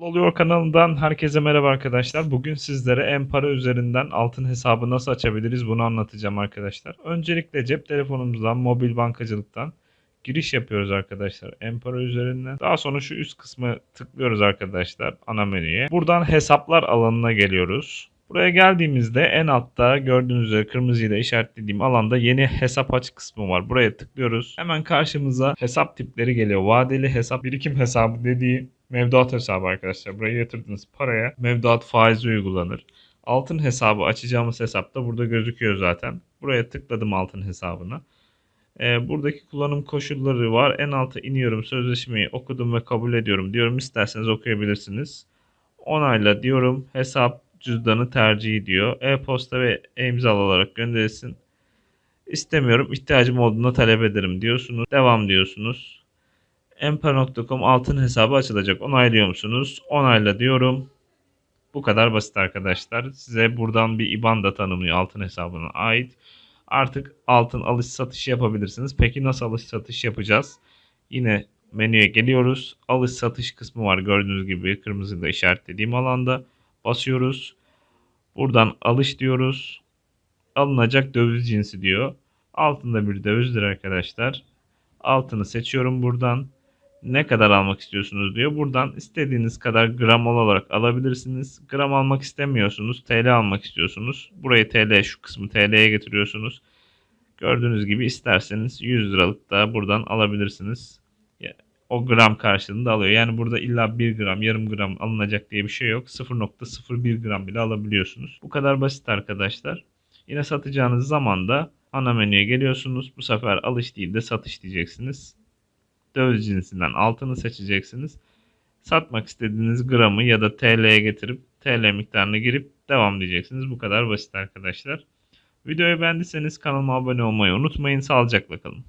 Oluyor kanalından herkese merhaba arkadaşlar. Bugün sizlere Empara üzerinden altın hesabı nasıl açabiliriz bunu anlatacağım arkadaşlar. Öncelikle cep telefonumuzdan, mobil bankacılıktan giriş yapıyoruz arkadaşlar Empara üzerinden. Daha sonra şu üst kısmı tıklıyoruz arkadaşlar ana menüye. Buradan hesaplar alanına geliyoruz. Buraya geldiğimizde en altta gördüğünüz üzere kırmızıyla işaretlediğim alanda yeni hesap aç kısmı var. Buraya tıklıyoruz. Hemen karşımıza hesap tipleri geliyor. Vadeli hesap, birikim hesabı dediği mevduat hesabı arkadaşlar. Buraya yatırdığınız paraya mevduat faizi uygulanır. Altın hesabı açacağımız hesap da burada gözüküyor zaten. Buraya tıkladım altın hesabına. Ee, buradaki kullanım koşulları var. En alta iniyorum. Sözleşmeyi okudum ve kabul ediyorum diyorum. İsterseniz okuyabilirsiniz. Onayla diyorum. Hesap cüzdanı tercih diyor. E-posta ve e-imza olarak gönderilsin. İstemiyorum. ihtiyacım olduğunda talep ederim diyorsunuz. Devam diyorsunuz. Emper.com altın hesabı açılacak. Onaylıyor musunuz? Onayla diyorum. Bu kadar basit arkadaşlar. Size buradan bir IBAN da tanımlıyor altın hesabına ait. Artık altın alış satış yapabilirsiniz. Peki nasıl alış satış yapacağız? Yine menüye geliyoruz. Alış satış kısmı var gördüğünüz gibi kırmızıyla işaretlediğim alanda. Basıyoruz. Buradan alış diyoruz. Alınacak döviz cinsi diyor. Altında bir dövizdir arkadaşlar. Altını seçiyorum buradan. Ne kadar almak istiyorsunuz diyor. Buradan istediğiniz kadar gram olarak alabilirsiniz. Gram almak istemiyorsunuz. TL almak istiyorsunuz. Burayı TL şu kısmı TL'ye getiriyorsunuz. Gördüğünüz gibi isterseniz 100 liralık da buradan alabilirsiniz. O gram karşılığında alıyor. Yani burada illa 1 gram, yarım gram alınacak diye bir şey yok. 0.01 gram bile alabiliyorsunuz. Bu kadar basit arkadaşlar. Yine satacağınız zaman da ana menüye geliyorsunuz. Bu sefer alış değil de satış diyeceksiniz. Döviz cinsinden altını seçeceksiniz. Satmak istediğiniz gramı ya da TL'ye getirip TL miktarını girip devam diyeceksiniz. Bu kadar basit arkadaşlar. Videoyu beğendiyseniz kanalıma abone olmayı unutmayın. Sağlıcakla kalın.